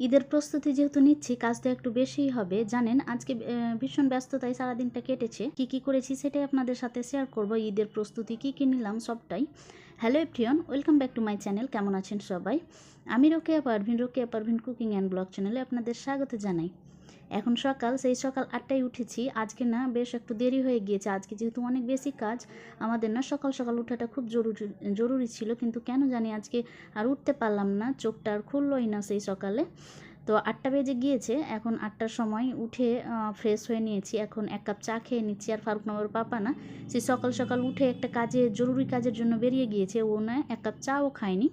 ঈদের প্রস্তুতি যেহেতু নিচ্ছি কাজ তো একটু বেশিই হবে। জানেন, আজকে ভীষণ ব্যস্ততায় সারাদিনটা কেটেছে। কি কি করেছি সেটাই আপনাদের সাথে শেয়ার করব। ঈদের প্রস্তুতি কি কি নিলাম সবটাই। Hello everyone welcome back to my channel কেমন আছেন সবাই? আমি Rokeya Parvin Roke Parvin cooking and blog চ্যানেলে আপনাদের স্বাগত জানাই। এখন সকাল, সেই সকাল আটটায় উঠেছি। আজকে না বেশ একটু দেরি হয়ে গিয়েছে। আজকে যেহেতু অনেক বেশি কাজ, আমাদের না সকাল সকাল উঠাটা খুব জরুরি জরুরি ছিল। কিন্তু কেন জানি আজকে আর উঠতে পারলাম না, চোখটা আর খুললোই না সেই সকালে। তো আটটা বেজে গিয়েছে। এখন আটটার সময় উঠে ফ্রেশ হয়ে নিয়েছি। এখন এক কাপ চা খেয়ে নিচ্ছি। আর ফারুক ফারুকনগর পাপা না, সে সকাল সকাল উঠে একটা কাজে, জরুরি কাজের জন্য বেরিয়ে গিয়েছে। ও না এক কাপ চাও খায়নি।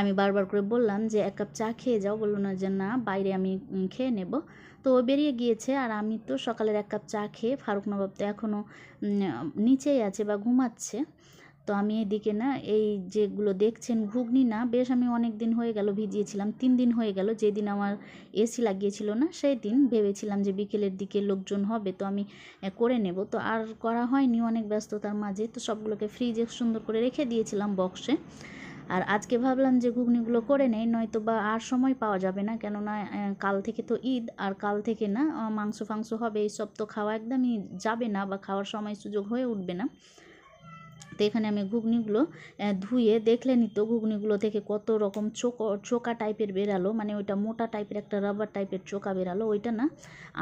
আমি বারবার করে বললাম যে, এক কাপ চা খেয়ে যাও। বলল না যে, না, বাইরে আমি খেয়ে নেব। তো ও বেরিয়ে গিয়েছে আর আমি তো সকালের এক কাপ চা খেয়ে ফারুক নবাব তো এখনও নিচেই আছে বা ঘুমাচ্ছে। তো আমি এদিকে না, এই যেগুলো দেখছেন ঘুগনি না, বেশ আমি অনেক দিন হয়ে গেল ভিজিয়েছিলাম, তিন দিন হয়ে গেল, যেদিন আমার এসি লাগিয়েছিল না, সেই দিন ভেবেছিলাম যে, বিকেলের দিকে লোকজন হবে, তো আমি করে নেব। তো আর করা হয়নি, অনেক ব্যস্ততার মাঝে, তো সবগুলোকে ফ্রিজে সুন্দর করে রেখে দিয়েছিলাম বক্সে আর আজকে ভাবলাম যে ঘুগনিগুলো করে নেই, নয়তো বা আর সময় পাওয়া যাবে না। কেননা কাল থেকে তো ঈদ, আর কাল থেকে না মাংস ফাংস হবে, এইসব তো খাওয়া একদমই যাবে না বা খাওয়ার সময় সুযোগ হয়ে উঠবে না। তো এখানে আমি ঘুগনিগুলো ধুয়ে দেখলে নিত ঘুগনিগুলো থেকে কত রকম চোকা চোকা টাইপের বেরালো। মানে ওইটা মোটা টাইপের একটা রাবার টাইপের চোকা বেরালো। ওইটা না,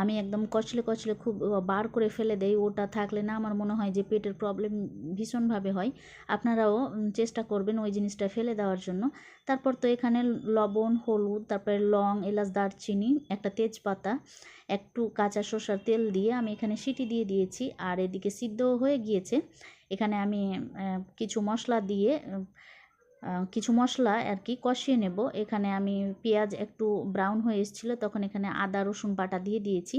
আমি একদম কচলে কচলে খুব বার করে ফেলে দেই। ওটা থাকলে না আমার মনে হয় যে পেটের প্রবলেম ভীষণভাবে হয়। আপনারাও চেষ্টা করবেন ওই জিনিসটা ফেলে দেওয়ার জন্য। তারপর তো এখানে লবণ, হলুদ, তারপরে লং, এলাচ, দারচিনি, একটা তেজপাতা, একটু কাঁচা সর্ষার তেল দিয়ে আমি এখানে সিটি দিয়ে দিয়েছি। আর এদিকে সিদ্ধ হয়ে গিয়েছে। এখানে আমি কিছু মশলা দিয়ে কিছু মশলা আর কি কষিয়ে নেব। এখানে আমি পেঁয়াজ একটু ব্রাউন হয়ে এসেছিল, তখন এখানে আদা, রসুন বাটা দিয়ে দিয়েছি।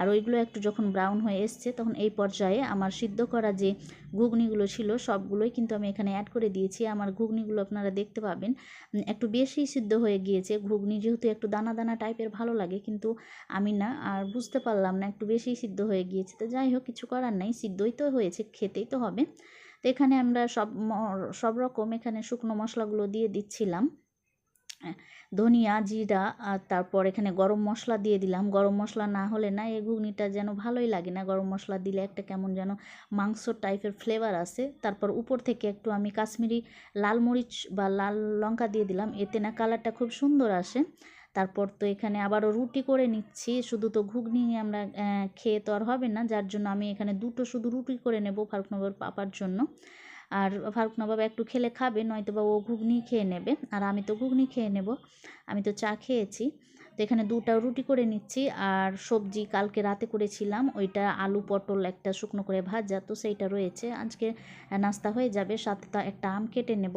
আর ওইগুলো একটু যখন ব্রাউন হয়ে এসছে, তখন এই পর্যায়ে আমার সিদ্ধ করা যে ঘুগনিগুলো ছিল, সবগুলোই কিন্তু আমি এখানে অ্যাড করে দিয়েছি। আমার ঘুগনিগুলো আপনারা দেখতে পাবেন। একটু বেশি সিদ্ধ হয়ে গিয়েছে। ঘুগনি যেহেতু একটু দানা দানা টাইপের ভালো লাগে, কিন্তু আমি না, আর বুঝতে পারলাম না, একটু বেশি সিদ্ধ হয়ে গিয়েছে। তো যাই হোক, কিছু করার নাই, সিদ্ধই তো হয়েছে, খেতেই তো হবে। এখানে আমরা সব সব রকম এখানে শুকনো মশলাগুলো দিয়ে দিচ্ছিলাম। ধনিয়া, জিরা, আর তারপর এখানে গরম মশলা দিয়ে দিলাম। গরম মশলা না হলে না এই ঘুগনিটা যেন ভালোই লাগে না। গরম মশলা দিলে একটা কেমন যেন মাংস টাইপের ফ্লেভার আসে। তারপর উপর থেকে একটু আমি কাশ্মীরি লাল মরিচ বা লাল লঙ্কা দিয়ে দিলাম। এতে না কালারটা খুব সুন্দর আসে। তারপর তো এখানে আবারও রুটি করে নিচ্ছি। শুধু তো ঘুগনি আমরা খেয়ে তো আর হবে না। যার জন্য আমি এখানে দুটো শুধু রুটি করে নেব ফারুকনগর পাপার জন্য। আর ফারুক নবাব একটু খেলে খাবে নয়তো বা ও ঘুগনি খেয়ে নেবে। আর আমি তো ঘুগনি খেয়ে নেব। আমি তো চা খেয়েছি। তো এখানে দুটা রুটি করে নিচ্ছি। আর সবজি কালকে রাতে করেছিলাম। ওইটা আলু পটল একটা শুকনো করে ভাজা, তো সেইটা রয়েছে। আজকে নাস্তা হয়ে যাবে। সাথে একটা আম কেটে নেব।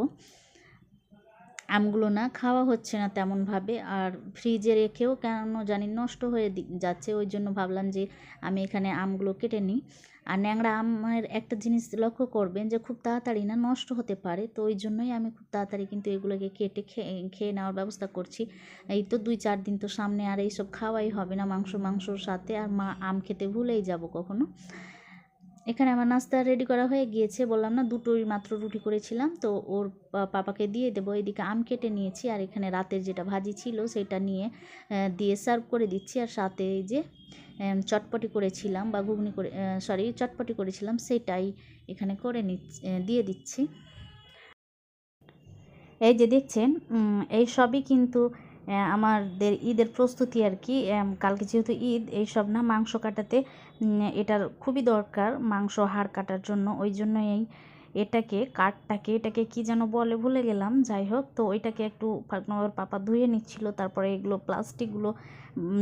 আমগুলো না খাওয়া হচ্ছে না তেমনভাবে। আর ফ্রিজে রেখেও কেন জানি নষ্ট হয়ে যাচ্ছে। ওই জন্য ভাবলাম যে আমি এখানে আমগুলো কেটে নিই। আর ন্যাংরা আমের একটা জিনিস লক্ষ্য করবেন যে খুব তাড়াতাড়ি না নষ্ট হতে পারে। তো ওই জন্যই আমি খুব তাড়াতাড়ি কিন্তু এগুলোকে কেটে খেয়ে নেওয়ার ব্যবস্থা করছি। এই তো দুই চার দিন তো সামনে আর এইসব খাওয়াই হবে না। মাংস, মাংসর সাথে আর মা আম খেতে ভুলেই যাব কখনো। এখানে আমার নাস্তা রেডি করা হয়ে গিয়েছে। বললাম, না, দুটোই মাত্র রুটি করেছিলাম। তো ওর পাপাকে দিয়ে দেবো। এদিকে আম কেটে নিয়েছি আর এখানে রাতের যেটা ভাজি ছিল সেটা নিয়ে দিয়ে সার্ভ করে দিচ্ছি। আর সাথে এই যে চটপটি করেছিলাম বা ঘুগনি করে সরি চটপটি করেছিলাম সেটাই এখানে করে দিয়ে দিচ্ছি। এই যে দেখছেন এই সবই কিন্তু আমাদের ঈদের প্রস্তুতি আর কি কালকে যেহেতু ঈদ এইসব না মাংস কাটাতে এটার খুবই দরকার, মাংস হাড় কাটার জন্য। ওই জন্য এই এটাকে, কাঠটাকে, এটাকে কি যেন বলে ভুলে গেলাম, যাই হোক। তো ওইটাকে একটু ফারুকনগর পাপা ধুয়ে নিচ্ছিল, তারপরে এগুলো প্লাস্টিকগুলো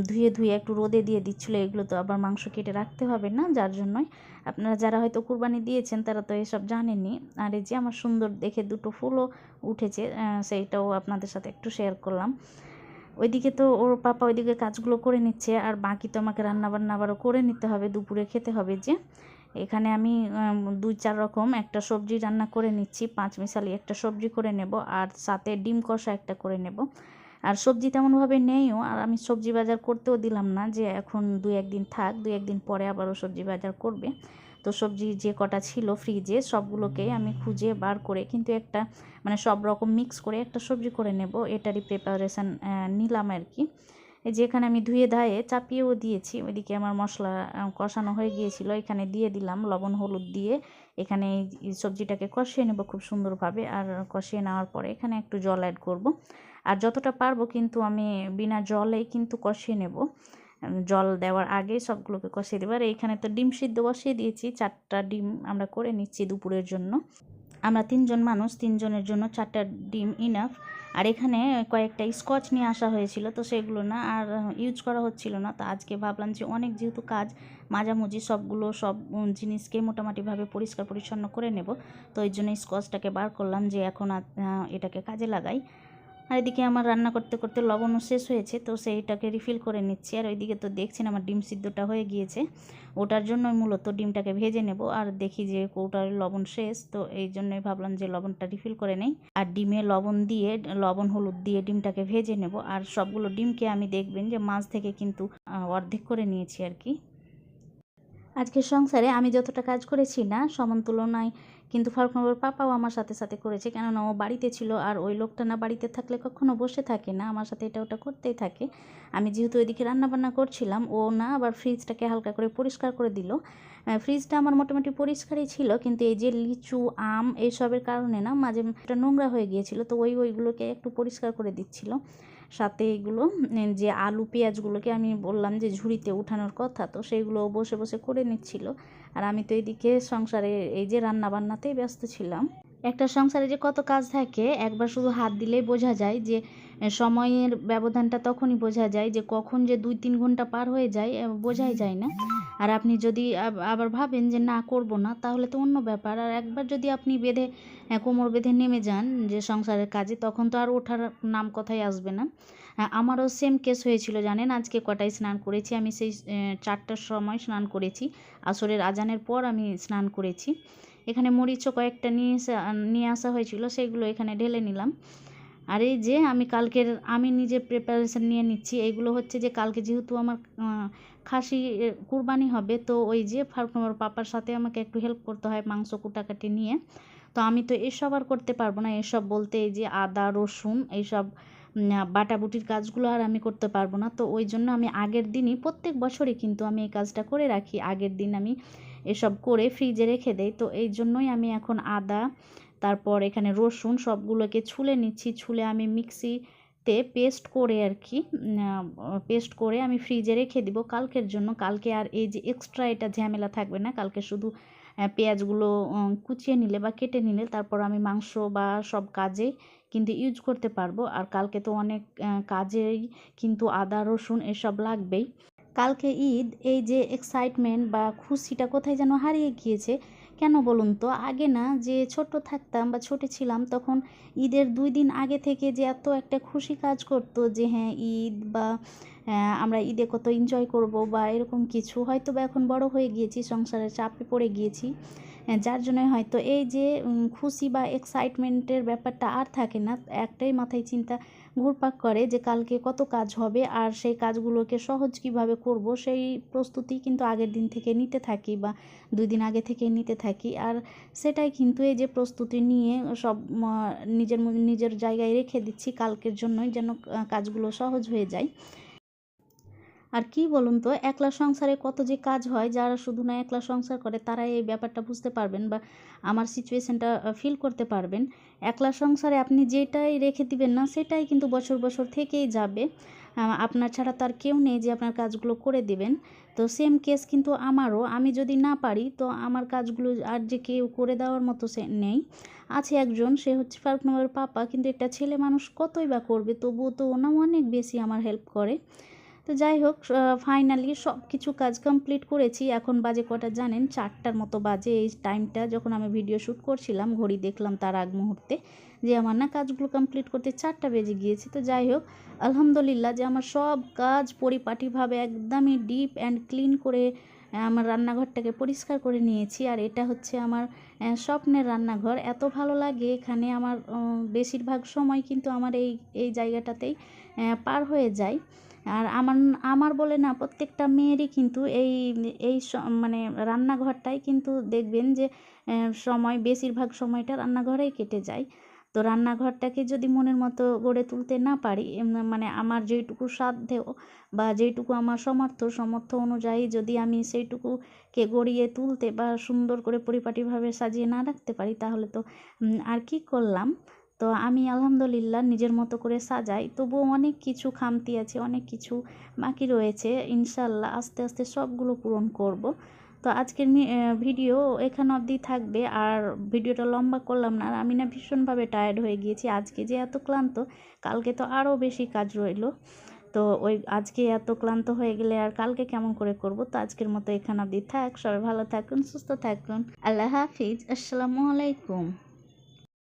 ধুয়ে ধুয়ে একটু রোদে দিয়ে দিচ্ছিল, এগুলো তো আবার মাংস কেটে রাখতে হবে না, যার জন্যই। আপনারা যারা হয়তো কুরবানি দিয়েছেন, তারা তো এসব জানেনই। আর এই যে আমার সুন্দর দেখে দুটো ফুলও উঠেছে সেইটাও আপনাদের সাথে একটু শেয়ার করলাম। ওইদিকে তো ওর পাপা ওইদিকে কাজগুলো করে নিচ্ছে, আর বাকি তো আমাকে রান্না বান্না আবারও করে নিতে হবে, দুপুরে খেতে হবে যে। এখানে আমি দুই চার রকম, একটা সবজি রান্না করে নিচ্ছি, পাঁচ মিশালি একটা সবজি করে নেব, আর সাথে ডিম কষা একটা করে নেব। আর সবজি তেমনভাবে নেইও, আর আমি সবজি বাজার করতেও দিলাম না যে এখন দুই একদিন থাক, দুই একদিন পরে আবারও সবজি বাজার করবে। তো সবজি যে কটা ছিল ফ্রিজে সবগুলোকে আমি খুঁজে বার করে কিন্তু একটা মানে সব রকম মিক্স করে একটা সবজি করে নেব। এটারই প্রিপারেশান নিলাম আর কি। যেখানে আমি ধুয়ে ধায়ে চাপিয়েও দিয়েছি। ওইদিকে আমার মশলা কষানো হয়ে গিয়েছিল। এখানে দিয়ে দিলাম লবণ হলুদ দিয়ে। এখানে এই সবজিটাকে কষিয়ে নেব খুব সুন্দরভাবে। আর কষিয়ে নেওয়ার পরে এখানে একটু জল অ্যাড করব। আর যতটা পারব কিন্তু আমি বিনা জলেই কিন্তু কষিয়ে নেব। জল দেওয়ার আগে সবগুলোকে কষিয়ে দেবো। আর এইখানে তো ডিম সিদ্ধ বসিয়ে দিয়েছি, চারটা ডিম আমরা করে নিচ্ছি দুপুরের জন্য। আমরা তিনজন মানুষ, তিনজনের জন্য চারটা ডিম ইনাফ আর এখানে কয়েকটা স্কচ নিয়ে আসা হয়েছিল, তো সেগুলো না আর ইউজ করা হচ্ছিল না। তো আজকে ভাবলাম যে অনেক যেহেতু কাজ, মাঝামুঝি সবগুলো সব জিনিসকে মোটামুটিভাবে পরিষ্কার পরিচ্ছন্ন করে নেব। তো ওই জন্য স্কচটাকে বার করলাম যে এখন এটাকে কাজে লাগাই। আর এদিকে আমার রান্না করতে করতে লবণও শেষ হয়েছে, তো সেইটাকে রিফিল করে নিচ্ছি। আর ওইদিকে তো দেখছেন আমার ডিম সিদ্ধটা হয়ে গিয়েছে। ওটার জন্যই মূলত ডিমটাকে ভেজে নেব আর দেখি যে কৌটার লবণ শেষ, তো এই জন্যই ভাবলাম যে লবণটা রিফিল করে নেই। আর ডিমে লবণ দিয়ে, লবণ, হলুদ দিয়ে ডিমটাকে ভেজে নেব। আর সবগুলো ডিমকে আমি দেখবেন যে মাছ থেকে কিন্তু অর্ধেক করে নিয়েছি আর কি। আজকের সংসারে আমি যতটা কাজ করেছি না, সমান তুলনায় কিন্তু ফারুকনগর পাপাও আমার সাথে সাথে করেছে। কেননা ও বাড়িতে ছিল আর ওই লোকটা না বাড়িতে থাকলে কখনো বসে থাকে না। আমার সাথে এটা ওটা করতেই থাকে। আমি যেহেতু ওইদিকে রান্নাবান্না করছিলাম, ও না আবার ফ্রিজটাকে হালকা করে পরিষ্কার করে দিল। ফ্রিজটা আমার মোটামুটি পরিষ্কারই ছিল, কিন্তু এই যে লিচু, আম এইসবের কারণে না মাঝে একটা নোংরা হয়ে গিয়েছিল, তো ওই ওইগুলোকে একটু পরিষ্কার করে দিচ্ছিল। সাথে এগুলো যে আলু, পেঁয়াজগুলোকে আমি বললাম যে ঝুড়িতে উঠানোর কথা, তো সেইগুলো বসে বসে করে নিচ্ছিল। আর আমি তো এদিকে সংসারে এই যে রান্না বান্নাতেই ব্যস্ত ছিলাম। একটা সংসারে যে কত কাজ থাকে, একবার শুধু হাত দিলেই বোঝা যায় যে সময়ের ব্যবধানটা তখনই বোঝা যায় যে, কখন যে দুই তিন ঘণ্টা পার হয়ে যায় বোঝাই যায় না। আর আপনি যদি আবার ভাবেন যে, না, করব না, তাহলে তো অন্য ব্যাপার। আর একবার যদি আপনি বেঁধে কোমর বেঁধে নেমে যান যে সংসারের কাজে, তখন তো আর ওঠার নাম কথাই আসবে না। আমারও সেম কেস হয়েছিল, জানেন? আজকে কটায় স্নান করেছি, আমি সেই চারটার সময় স্নান করেছি। আসরের আজানের পর আমি স্নান করেছি। এখানে মরিচও কয়েকটা নিয়ে এসে, নিয়ে আসা হয়েছিল, সেগুলো এখানে ঢেলে নিলাম। আর এই যে, আমি কালকের, আমি নিজে প্রিপারেশন নিয়ে নিচ্ছি। এইগুলো হচ্ছে যে, কালকে যেহেতু আমার খাসি কুরবানি হবে, তো ওই যে, ফারুকনগর পাপার সাথে আমাকে একটু হেল্প করতে হয় মাংস কুটাকাটি নিয়ে। তো আমি তো এসব আর করতে পারব না। এসব বলতে এই যে, আদা, রসুন, এইসব বাটাবুটির কাজগুলো আর আমি করতে পারব না। তো ওই জন্য আমি আগের দিনই, প্রত্যেক বছরই কিন্তু আমি এই কাজটা করে রাখি। আগের দিন আমি এসব করে ফ্রিজে রেখে দেই। তো এই জন্যই আমি এখন আদা, তারপর এখানে রসুন সবগুলোকে ছুলে নিচ্ছি। ছুলে আমি মিক্সিতে পেস্ট করে আর কি পেস্ট করে আমি ফ্রিজে রেখে দিব। কালকের জন্য, কালকে আর এই যে এক্সট্রা এটা ঝামেলা থাকবে না। কালকে শুধু পেঁয়াজগুলো কুচিয়ে নিলে বা কেটে নিলে তারপর আমি মাংস বা সব কাজে কিন্তু ইউজ করতে পারব। আর কালকে তো অনেক কাজেই কিন্তু আদা, রসুন এসব লাগবেই। কালকে ঈদ, এই যে এক্সাইটমেন্ট বা খুশিটা কোথায় যেন হারিয়ে গিয়েছে, কেন বলুন তো? আগে না যে ছোট থাকতাম বা ছোট ছিলাম, তখন ঈদের দুই দিন আগে থেকে যে এত একটা খুশি কাজ করতো যে হ্যাঁ ঈদ বা আমরা ঈদে কত এনজয় করব বা এরকম কিছু হয়তো বা এখন বড় হয়ে গিয়েছি, সংসারের চাপে পড়ে গিয়েছি। যার জন্য হয়তো এই যে খুশি বা এক্সাইটমেন্টের ব্যাপারটা আর থাকে না, একটাই মাথায় চিন্তা ঘুরপাক করে যে কালকে কত কাজ হবে আর সেই কাজগুলোকে সহজ কীভাবে করব, সেই প্রস্তুতি কিন্তু আগের দিন থেকে নিতে থাকি বা দুই দিন আগে থেকে নিতে থাকি। আর সেটাই কিন্তু এই যে প্রস্তুতি নিয়ে সব নিজের নিজের জায়গায় রেখে দিচ্ছি কালকের জন্যই যেন কাজগুলো সহজ হয়ে যায়। আর কি বলুন তো, একলা সংসারে কত যে কাজ হয়, যারা শুধু না একলা সংসার করে তারা এই ব্যাপারটা বুঝতে পারবেন বা আমার সিচুয়েশনটা ফিল করতে পারবেন। একলা সংসারে আপনি যেটাই রেখে দিবেন না, সেটাই কিন্তু বছর বছর থেকেই যাবে। আপনার ছাড়া তো আর কেউ নেই যে আপনার কাজগুলো করে দিবেন। তো সেম কেস কিন্তু আমারও। আমি যদি না পারি, তো আমার কাজগুলো আর যে কেউ করে দেওয়ার মতো সে নেই। আছে একজন, সে হচ্ছে ফারুক ফারুকনগরের পাপা, কিন্তু একটা ছেলে মানুষ কতই বা করবে, তবুও তো ওনা অনেক বেশি আমার হেল্প করে। তো যাই হোক ফাইনালি সব কিছু কাজ কমপ্লিট করেছি। এখন বাজে কটা জানেন? চারটার মতো বাজে এই টাইমটা যখন আমি ভিডিও শ্যুট করছিলাম, ঘড়ি দেখলাম তার আগ মুহূর্তে যে আমার না কাজগুলো কমপ্লিট করতে চারটা বেজে গিয়েছে। তো যাই হোক, আলহামদুলিল্লাহ যে আমার সব কাজ পরিপাটিভাবে একদমই ডিপ অ্যান্ড ক্লিন করে আমার রান্নাঘরটাকে পরিষ্কার করে নিয়েছি। আর এটা হচ্ছে আমার স্বপ্নের রান্নাঘর। এত ভালো লাগে এখানে। আমার বেশিরভাগ সময় কিন্তু আমার এই এই জায়গাটাতেই পার হয়ে যায়। আর আমার আমার বলে না, প্রত্যেকটা মেয়েরই কিন্তু এই এই মানে রান্নাঘরটাই কিন্তু দেখবেন যে সময়, বেশিরভাগ সময়টা রান্নাঘরেই কেটে যায়। তো রান্নাঘরটাকে যদি মনের মতো গড়ে তুলতে না পারি মানে আমার যেইটুকু সাধ্যেও বা যেইটুকু আমার সমর্থ সমর্থ অনুযায়ী যদি আমি সেইটুকুকে গড়িয়ে তুলতে বা সুন্দর করে পরিপাটিভাবে সাজিয়ে না রাখতে পারি, তাহলে তো আর কি করলাম? তো আমি আলহামদুলিল্লাহ নিজের মতো করে সাজাই। তবুও অনেক কিছু খামতি আছে, অনেক কিছু বাকি রয়েছে। ইনশাল্লাহ আস্তে আস্তে সবগুলো পূরণ করব। তো আজকের ভিডিও এখান অবধি থাকবে। আর ভিডিওটা লম্বা করলাম না, আর আমি না ভীষণভাবে টায়ার্ড হয়ে গিয়েছি। আজকে যে এত ক্লান্ত, কালকে তো আরও বেশি কাজ রইল। তো ওই আজকে এত ক্লান্ত হয়ে গেলে আর কালকে কেমন করে করব? তো আজকের মতো এখান অবধি থাক। সবাই ভালো থাকুন, সুস্থ থাকুন। আল্লাহ হাফিজ। আসসালামু আলাইকুম।